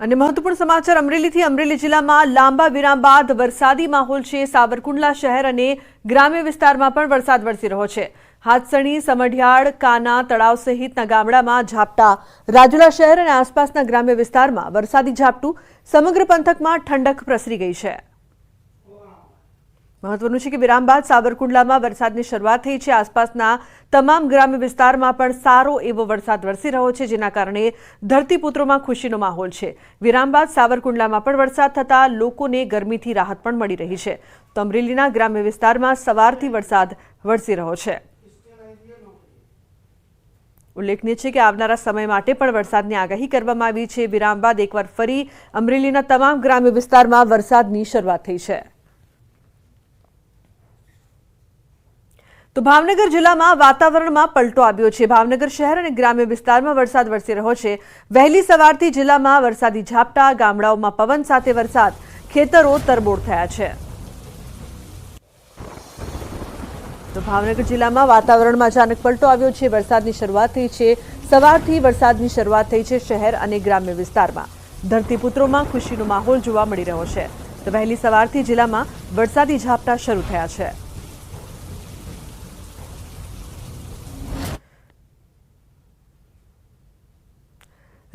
અને મહત્વપૂર્ણ સમાચાર અમરેલીથી અમરેલી જિલ્લામાં લાંબા વિરામ બાદ વરસાદી માહોલ છે. સાવરકુંડલા શહેર અને ગ્રામ્ય વિસ્તારમાં પણ વરસાદ વરસી રહ્યો છે. હાથસણી, સમઢિયાળ, કાના, તળાવ સહિતના ગામડામાં ઝાપટા. રાજુલા શહેર અને આસપાસના ગ્રામ્ય વિસ્તારમાં વરસાદી ઝાપટું સમગ્ર પંથકમાં ઠંડક પ્રસરી ગઈ છે. મહત્વનું છે કે વિરામ બાદ સાવરકુંડલામાં વરસાદની શરૂઆત થઈ છે. આસપાસના તમામ ગ્રામ્ય વિસ્તારમાં પણ સારો એવો વરસાદ વરસી રહ્યો છે, જેના કારણે ધરતીપુત્રોમાં ખુશીનો માહોલ છે. વિરામ બાદ સાવરકુંડલામાં પણ વરસાદ થતાં લોકોને ગરમીથી રાહત પણ મળી રહી છે. તો અમરેલીના ગ્રામ્ય વિસ્તારમાં સવારથી વરસાદ વરસી રહ્યો છે. ઉલ્લેખનીય છે કે આવનારા સમય માટે પણ વરસાદની આગાહી કરવામાં આવી છે. વિરામ બાદ એકવાર ફરી અમરેલીના તમામ ગ્રામ્ય વિસ્તારમાં વરસાદની શરૂઆત થઈ છે. તો ભાવનગર જિલ્લામાં વાતાવરણમાં પલટો આવ્યો છે. ભાવનગર શહેર અને ગ્રામ્ય વિસ્તારમાં વરસાદ વરસી રહ્યો છે. વહેલી સવારથી જિલ્લામાં વરસાદી ઝાપટા, ગામડાઓમાં પવન સાથે વરસાદ, ખેતરો તરબોળ થયા છે. તો ભાવનગર જિલ્લામાં વાતાવરણમાં અચાનક પલટો આવ્યો છે. વરસાદની શરૂઆત થઈ છે. સવારથી વરસાદની શરૂઆત થઈ છે શહેર અને ગ્રામ્ય વિસ્તારમાં. ધરતીપુત્રોમાં ખુશીનો માહોલ જોવા મળી રહ્યો છે. તો વહેલી સવારથી જિલ્લામાં વરસાદી ઝાપટા શરૂ થયા છે.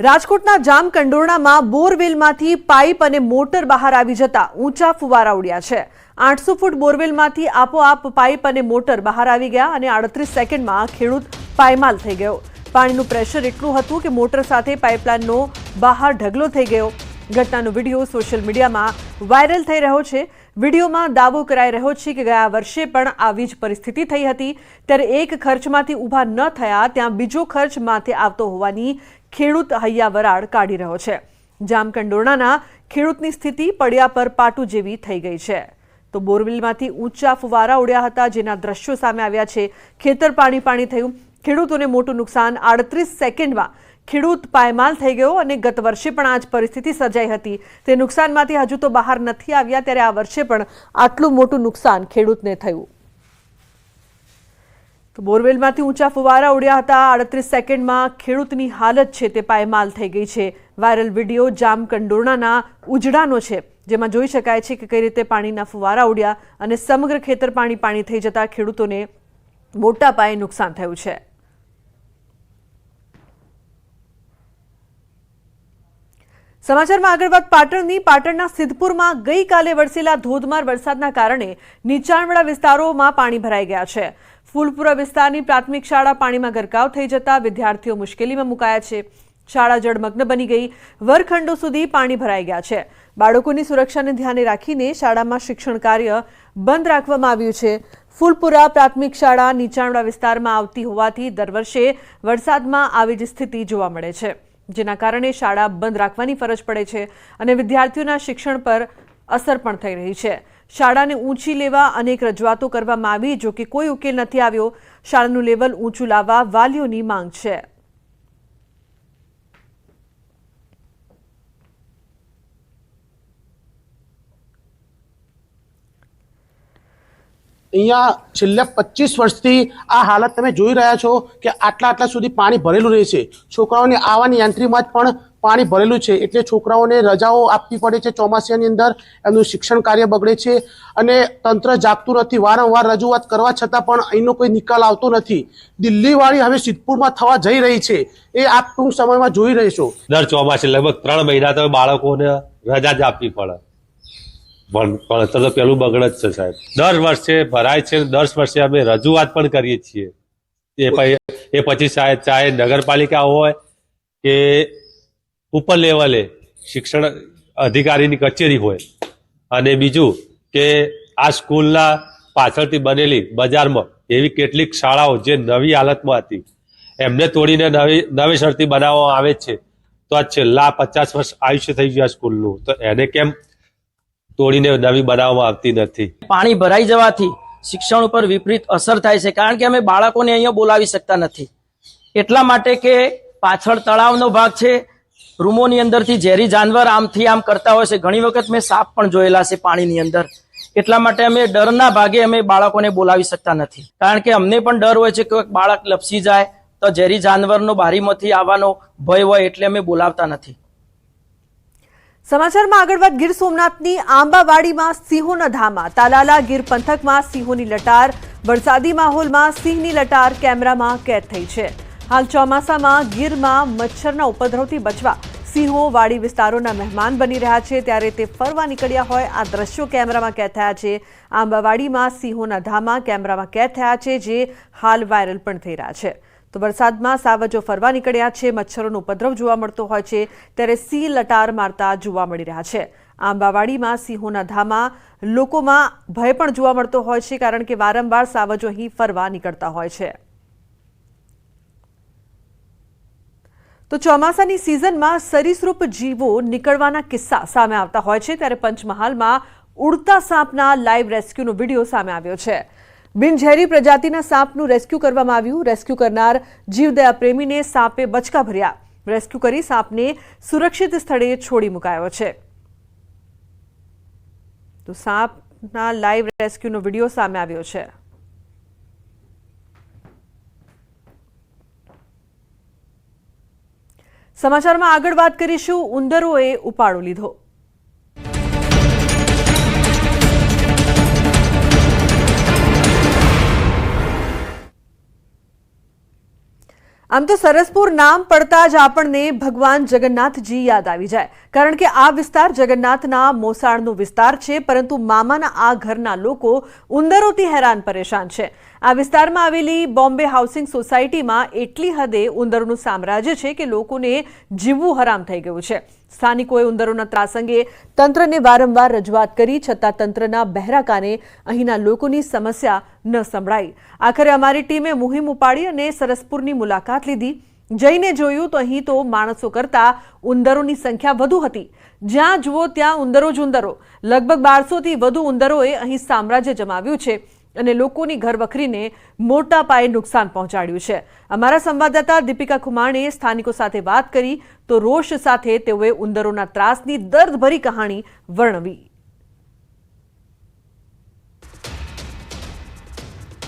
રાજકોટના જામકંડોરણામાં બોરવેલમાંથી પાઇપ અને મોટર બહાર આવી જતા ઊંચા ફુવારા ઉડ્યા છે. આઠસો ફૂટ બોરવેલમાંથી આપોઆપ પાઇપ અને મોટર બહાર આવી ગયા અને આડત્રીસ સેકન્ડમાં ખેડૂત પાયમાલ થઈ ગયો. પાણીનું પ્રેશર એટલું હતું કે મોટર સાથે પાઇપલાઇનનો બહાર ઢગલો થઈ ગયો. ઘટનાનો વીડિયો સોશિયલ મીડિયામાં વાયરલ થઈ રહ્યો છે. વિડીયોમાં દાવો કરાઈ રહ્યો છે કે ગયા વર્ષે પણ આવી જ પરિસ્થિતિ થઈ હતી. ત્યારે એક ખર્ચમાંથી ઊભા ન થયા ત્યાં બીજો ખર્ચ માથે આવતો હોવાની ખેડૂત હૈયા વરાળ કાઢી રહ્યો છે. જામકંડોરણાના ખેડૂતની સ્થિતિ પડ્યા પર પાટું જેવી થઈ ગઈ છે. તો બોરવેલમાંથી ઊંચા ફુવારા ઉડ્યા હતા જેના દ્રશ્યો સામે આવ્યા છે. ખેતર પાણી પાણી થયું. ખેડૂતોને મોટું નુકસાન આડત્રીસ સેકન્ડમાં ખેડૂત પાયમાલ થઈ ગયો અને ગત વર્ષે પણ આ જ પરિસ્થિતિ સર્જાઈ હતી. તે નુકસાનમાંથી હજુ તો બહાર નથી આવ્યા, ત્યારે આ વર્ષે પણ આટલું મોટું નુકસાન ખેડૂતને થયું. તો બોરવેલમાંથી ઊંચા ફુવારા ઉડ્યા હતા. આડત્રીસ સેકન્ડમાં ખેડૂતની હાલત છે તે પાયમાલ થઈ ગઈ છે. વાયરલ વીડિયો જામકંડોરણાના ઉજડાનો છે, જેમાં જોઈ શકાય છે કે કઈ રીતે પાણીના ફુવારા ઉડ્યા અને સમગ્ર ખેતર પાણી પાણી થઈ જતા ખેડૂતોને મોટા પાયે નુકસાન થયું છે. સમાચારમાં આગળ વાત પાટણની. પાટણના સિદ્ધપુરમાં ગઈકાલે વરસેલા ધોધમાર વરસાદના કારણે નીચાણવાળા વિસ્તારોમાં પાણી ભરાઈ ગયા છે. ફૂલપુરા વિસ્તારની પ્રાથમિક શાળા પાણીમાં ગરકાવ થઈ જતા વિદ્યાર્થીઓ મુશ્કેલીમાં મુકાયા છે. શાળા જળમગ્ન બની ગઈ. વરખંડો સુધી પાણી ભરાઈ ગયા છે. બાળકોની સુરક્ષાને ધ્યાને રાખીને શાળામાં શિક્ષણ કાર્ય બંધ રાખવામાં આવ્યું છે. ફૂલપુરા પ્રાથમિક શાળા નીચાણવાળા વિસ્તારમાં આવતી હોવાથી દર વર્ષે વરસાદમાં આવી જ સ્થિતિ જોવા મળે છે. જેના કારણે શાળા બંધ રાખવાની ફરજ પડે છે અને વિદ્યાર્થીઓના શિક્ષણ પર અસર પણ થઈ રહી છે. શાળાને ઊંચી લેવા અનેક રજૂઆતો કરવામાં આવી, જો કે કોઈ ઉકેલ નથી આવ્યો. શાળાનું લેવલ ઊંચું લાવવા વાલીઓની માંગ છે. અહીંયા છેલ્લા પચીસ વર્ષથી આ હાલત તમે જોઈ રહ્યા છો કે આટલા આટલા સુધી પાણી ભરેલું રહે છે. છોકરાઓની આવવાની એન્ટ્રીમાં જ પણ પાણી ભરેલું છે એટલે છોકરાઓને રજાઓ આપવી પડે છે ચોમાસાની અંદર, એમનું શિક્ષણ કાર્ય બગડે છે અને તંત્ર જાગતું નથી, વારંવાર રજૂઆત કરવા છતાં પણ અહીંનો કોઈ નિકાલ આવતો નથી. દિલ્હીવાળી હવે સિદ્ધપુરમાં થવા જઈ રહી છે. એ આપ ટૂંક સમયમાં જોઈ રહીશો. દર ચોમાસે લગભગ ત્રણ મહિના તો બાળકોને રજા જ આપવી પડે. ભણતર તો પેલું બગડ જ છે સાહેબ. દર વર્ષે ભરાય છે દર વર્ષે અમે રજૂઆત પણ કરીએ છીએ. એ એ પછી સાહેબ ચાહે નગરપાલિકા હોય કે ઉપર લેવલે શિક્ષણ અધિકારીની કચેરી હોય અને બીજું કે આ સ્કૂલના પાછળથી બનેલી બજારમાં એવી કેટલીક શાળાઓ જે નવી હાલતમાં હતી, એમને તોડીને નવી નવેસરથી બનાવવામાં આવે છે. તો આ છેલ્લા પચાસ વર્ષ આયુષ્ય થઈ ગયું આ સ્કૂલનું. તો એને કેમ તોડીને નવી બનાવવામાં આવતી નથી. પાણી ભરાઈ જવાથી શિક્ષણ ઉપર વિપરીત અસર થાય છે, કારણ કે અમે બાળકોને અહીંયા બોલાવી શકતા નથી. એટલા માટે કે પાછળ તળાવનો ભાગ છે, રૂમોની અંદરથી ઝેરી જાનવર આમથી આમ કરતા હોય છે. ઘણી વખત મેં સાપ પણ જોયેલા છે પાણીની અંદર. એટલા માટે અમે ડરના ભાગે અમે બાળકોને બોલાવી શકતા નથી. કારણ કે અમને પણ ડર હોય છે કે બાળક લપસી જાય, તો ઝેરી જાનવરનો બારીમાંથી આવવાનો ભય હોય એટલે અમે બોલાવતા નથી. સમાચારમાં આગળ વાત ગીર સોમનાથની આંબાવાડીમાં સિંહોના ધામા તાલાલા ગીર પંથકમાં સિંહોની લટાર, વરસાદી માહોલમાં સિંહની લટાર કેમેરામાં કેદ થઈ છે. હાલ ચોમાસામાં ગીરમાં મચ્છરના ઉપદ્રવથી બચવા સિંહો વાડી વિસ્તારોના મહેમાન બની રહ્યા છે. ત્યારે તે ફરવા નીકળ્યા હોય આ દ્રશ્યો કેમેરામાં કેદ થયા છે. આંબાવાડીમાં સિંહોના ધામા કેમેરામાં કેદ થયા છે જે હાલ વાયરલ પણ થઈ રહ્યા છે. તો વરસાદમાં સાવજો ફરવા નીકળ્યા છે. મચ્છરોનો ઉપદ્રવ જોવા મળતો હોય છે ત્યારે સિંહ લટાર મારતા જોવા મળી રહ્યા છે. આંબાવાડીમાં સિંહોના ધામા લોકોમાં ભય પણ જોવા મળતો હોય છે કારણ કે વારંવાર સાવજો અહીં ફરવા નીકળતા હોય છે. તો ચોમાસાની સિઝનમાં સરીસૃપ જીવો નીકળવાના કિસ્સા સામે આવતા હોય છે. ત્યારે પંચમહાલમાં ઉડતા સાપના લાઈવ રેસ્ક્યુનો વીડિયો સામે આવ્યો છે. બિનઝેરી પ્રજાતિના સાપનું રેસ્ક્યુ કરવામાં આવ્યું. રેસ્ક્યુ કરનાર જીવદયા પ્રેમીને સાપે બચકા ભર્યા. રેસ્ક્યુ કરી સાપને સુરક્ષિત સ્થળે છોડી મુકાયો છે. તો સાપના લાઈવ રેસ્ક્યુનો વીડિયો સામે આવ્યો છે. સમાચારમાં આગળ વાત કરીશું. ઉંદરોએ ઉપાડો લીધો. આમ તો સરસપુર નામ પડતા જ આપણને ભગવાન જગન્નાથજી યાદ આવી જાય. કારણ કે આ વિસ્તાર જગન્નાથના મોસાળનો વિસ્તાર છે, પરંતુ મામાના આ ઘરના લોકો ઉંદરોથી હેરાન પરેશાન છે. આ વિસ્તારમાં આવેલી બોમ્બે હાઉસિંગ સોસાયટીમાં એટલી હદે ઉંદરનું સામ્રાજ્ય છે કે લોકોને જીવવું હરામ થઈ ગયું છે. સ્થાનિકોએ ઉંદરોના ત્રાસ અંગે તંત્રને વારંવાર રજૂઆત કરી, છતાં તંત્રના બહેરા કાને અહીંના લોકોની સમસ્યા ન સંભળાઈ. આખરે અમારી ટીમે મુહિમ ઉપાડી અને સરસપુરની મુલાકાત લીધી. જઈને જોયું તો અહીં તો માણસો કરતા ઉંદરોની સંખ્યા વધુ હતી. જ્યાં જુઓ ત્યાં ઉંદરો જ ઉંદરો. લગભગ બારસોથી વધુ ઉંદરોએ અહીં સામ્રાજ્ય જમાવ્યું છે. અને લોકોની ઘર વખરીને મોટા પાયે નુકસાન પહોંચાડ્યું છે. અમારા સંવાદદાતા દીપિકા ખુમાણે સ્થાનિકો સાથે વાત કરી તો રોષ સાથે તેઓએ ઉંદરોના ત્રાસની દર્દભરી કહાણી વર્ણવી.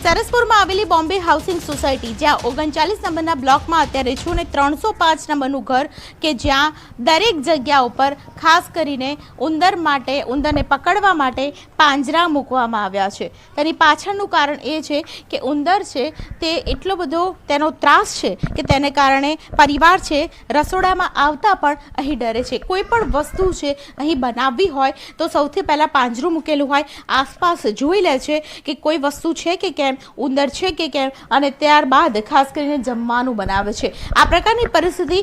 સરસપુરમાં આવેલી બોમ્બે હાઉસિંગ સોસાયટી, જ્યાં ઓગણચાલીસ નંબરના બ્લોકમાં અત્યારે છું ને ત્રણસો પાંચ નંબરનું ઘર કે જ્યાં દરેક જગ્યા ઉપર ખાસ કરીને ઉંદર માટે, ઉંદરને પકડવા માટે પાંજરા મૂકવામાં આવ્યા છે. તેની પાછળનું કારણ એ છે કે ઉંદર છે, તે એટલો બધો તેનો ત્રાસ છે કે તેને કારણે પરિવાર છે, રસોડામાં આવતા પણ અહીં ડરે છે. કોઈ પણ વસ્તુ છે અહીં બનાવવી હોય તો સૌથી પહેલાં પાંજરું મૂકેલું હોય. આસપાસ જોઈ લે છે કે કોઈ વસ્તુ છે કે કેમ, ઉંદર છે કે કેમ અને ત્યારબાદ ખાસ કરીને જમવાનું બનાવે છે. આ પ્રકારની પરિસ્થિતિ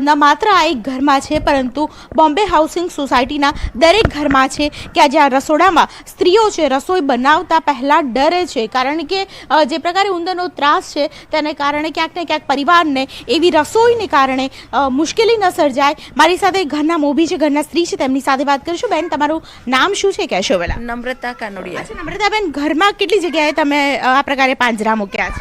ન માત્ર આ એક ઘરમાં છે પરંતુ બોમ્બે હાઉસિંગ સોસાયટીના દરેક ઘરમાં છે કે આ જ્યાં રસોડામાં સ્ત્રીઓ છે રસોઈ બનાવતા પહેલાં ડરે છે. કારણ કે જે પ્રકારે ઉંદરનો ત્રાસ છે તેને કારણે ક્યાંક ને ક્યાંક પરિવારને એવી રસોઈને કારણે મુશ્કેલી ન સર્જાય. મારી સાથે ઘરના મોભી છે ઘરના સ્ત્રી છે તેમની સાથે વાત કરીશું. બેન તમારું નામ શું છે? કહેશો પેલા નમ્રતા કાનોડિયા. નમ્રતા નમ્રતાબેન ઘરમાં કેટલી જગ્યાએ તમે આ પ્રકારે પાંજરા મૂક્યા છે?